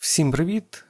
Всім привіт!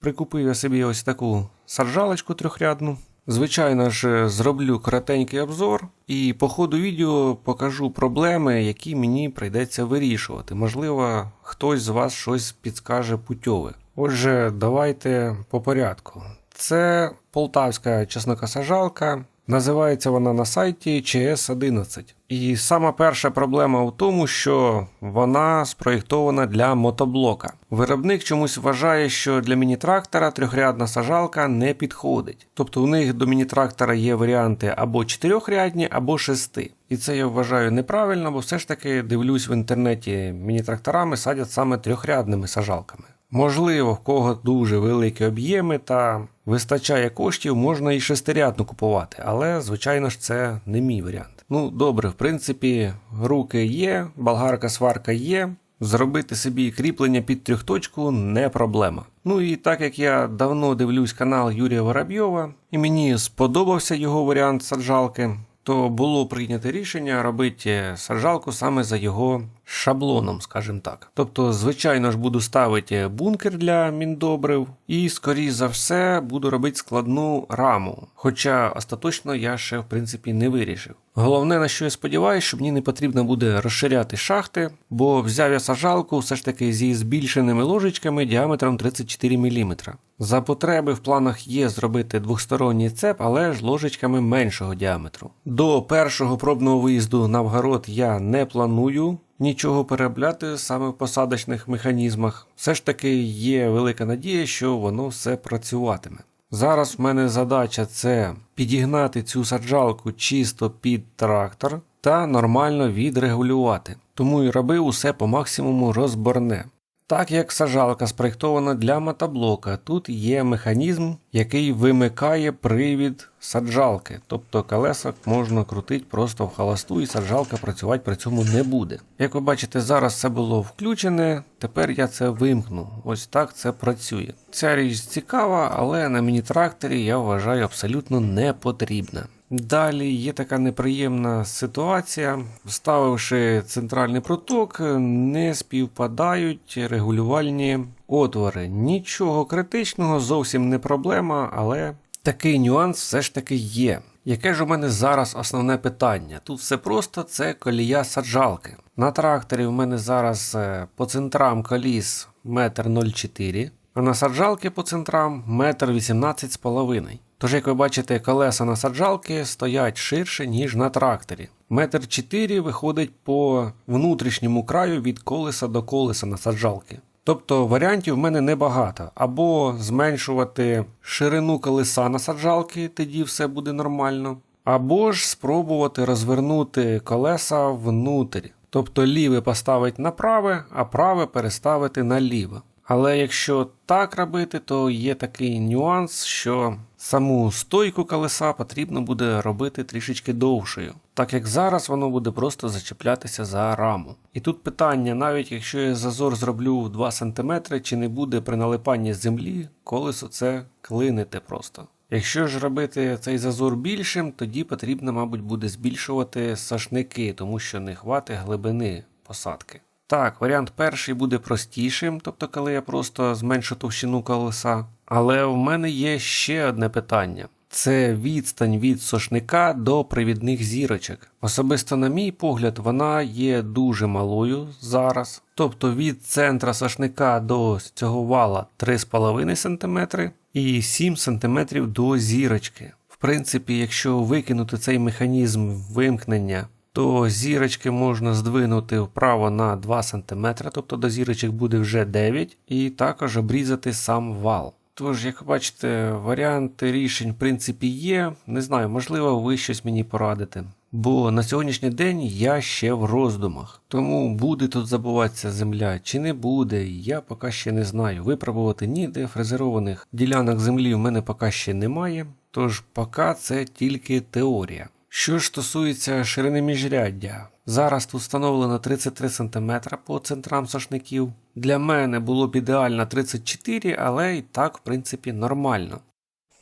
Прикупив я собі ось таку саджалочку трьохрядну. Звичайно ж, зроблю коротенький обзор і по ходу відео покажу проблеми, які мені прийдеться вирішувати. Можливо, хтось з вас щось підскаже путьове. Отже, давайте по порядку. Це полтавська чеснокосажалка. Називається вона на сайті CS11. І сама перша проблема в тому, що вона спроєктована для мотоблока. Виробник чомусь вважає, що для міні-трактора трьохрядна сажалка не підходить. Тобто у них до міні-трактора є варіанти або чотирьохрядні, або шести. І це я вважаю неправильно, бо все ж таки дивлюсь в інтернеті міні-тракторами садять саме трьохрядними сажалками. Можливо, в кого дуже великі об'єми та вистачає коштів, можна і шестирядну купувати, але, звичайно ж, це не мій варіант. Ну, добре, в принципі, руки є, болгарка сварка є. Зробити собі кріплення під трьохточку не проблема. Ну і так як я давно дивлюсь канал Юрія Воробйова, і мені сподобався його варіант саджалки, то було прийнято рішення робити саджалку саме за його шаблоном, скажімо так. Тобто, звичайно ж, буду ставити бункер для міндобрив, і, скоріш за все, буду робити складну раму. Хоча остаточно я ще в принципі не вирішив. Головне, на що я сподіваюся, що мені не потрібно буде розширяти шахти, бо взяв я саджалку все ж таки зі збільшеними ложечками діаметром 34 мм. За потреби в планах є зробити двосторонній цеп, але ж ложечками меншого діаметру. До першого пробного виїзду на вгород я не планую. Нічого переробляти саме в посадочних механізмах. Все ж таки є велика надія, що воно все працюватиме. Зараз в мене задача це підігнати цю саджалку чисто під трактор та нормально відрегулювати. Тому і робив усе по максимуму розборне. Так як сажалка спроєктована для мотоблока, тут є механізм, який вимикає привід саджалки, тобто колеса можна крутити просто в холосту і саджалка працювати при цьому не буде. Як ви бачите, зараз це було включене, тепер я це вимкну. Ось так це працює. Ця річ цікава, але на міні-тракторі я вважаю абсолютно не потрібна. Далі є така неприємна ситуація. Вставивши центральний проток, не співпадають регулювальні отвори. Нічого критичного, зовсім не проблема, але такий нюанс все ж таки є. Яке ж у мене зараз основне питання? Тут все просто це колія саджалки. На тракторі в мене зараз е, по центрам коліс 1,04 м, а на саджалки по центрам 1,18,5 м. Тож, як ви бачите, колеса на саджалки стоять ширше, ніж на тракторі. Метр 4 виходить по внутрішньому краю від колеса до колеса на саджалки. Тобто варіантів в мене небагато. Або зменшувати ширину колеса на саджалки, тоді все буде нормально. Або ж спробувати розвернути колеса внутрі. Тобто ліве поставити на праве, а праве переставити на ліве. Але якщо так робити, то є такий нюанс, що саму стойку колеса потрібно буде робити трішечки довшою, так як зараз воно буде просто зачеплятися за раму. І тут питання, навіть якщо я зазор зроблю 2 см, чи не буде при налипанні землі колесо це клинити просто. Якщо ж робити цей зазор більшим, тоді потрібно, мабуть, буде збільшувати сашники, тому що не хватить глибини посадки. Так, варіант перший буде простішим, тобто коли я просто зменшу товщину колеса. Але в мене є ще одне питання: це відстань від сошника до привідних зірочок. Особисто, на мій погляд, вона є дуже малою зараз. Тобто від центра сошника до цього вала 3,5 см і 7 см до зірочки. В принципі, якщо викинути цей механізм вимкнення то зірочки можна здвинути вправо на 2 см, тобто до зірочок буде вже 9, і також обрізати сам вал. Тож, як бачите, варіанти рішень в принципі є. Не знаю, можливо, ви щось мені порадите. Бо на сьогоднішній день я ще в роздумах. Тому буде тут забуватися земля чи не буде, я поки ще не знаю. Випробувати ніде фрезерованих ділянок землі в мене поки ще немає. Тож поки це тільки теорія. Що ж стосується ширини міжряддя, зараз тут встановлено 33 см по центрам сошників. Для мене було б ідеально 34, але і так, в принципі, нормально.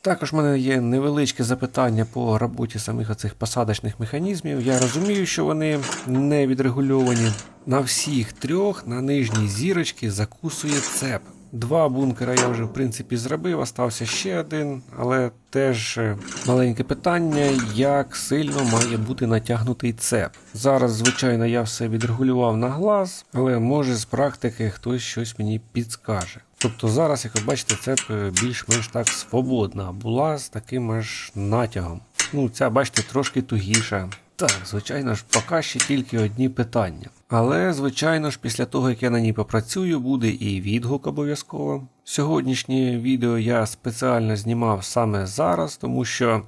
Також в мене є невеличке запитання по роботі самих оцих посадочних механізмів. Я розумію, що вони не відрегульовані. На всіх трьох на нижній зірочці закусує цеп. Два бункера я вже в принципі зробив, остався ще один, але теж е, маленьке питання, як сильно має бути натягнутий цеп. Зараз, звичайно, я все відрегулював на глаз, але може з практики хтось щось мені підскаже. Тобто зараз, як ви бачите, цеп е, більш-менш так свободна була з таким аж натягом. Ну, ця, бачите, трошки тугіша. Так, звичайно ж, поки ще тільки одні питання. Але, звичайно ж, після того, як я на ній попрацюю, буде і відгук обов'язково. Сьогоднішнє відео я спеціально знімав саме зараз, тому що,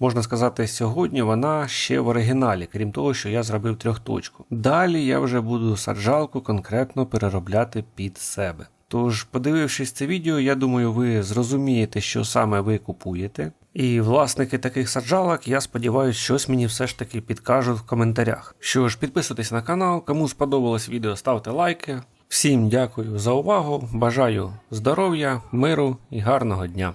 можна сказати, сьогодні вона ще в оригіналі, крім того, що я зробив трьохточку. Далі я вже буду саджалку конкретно переробляти під себе. Тож, подивившись це відео, я думаю, ви зрозумієте, що саме ви купуєте. І власники таких саджалок, я сподіваюся, щось мені все ж таки підкажуть в коментарях. Що ж, підписуйтесь на канал, кому сподобалось відео, ставте лайки. Всім дякую за увагу, бажаю здоров'я, миру і гарного дня.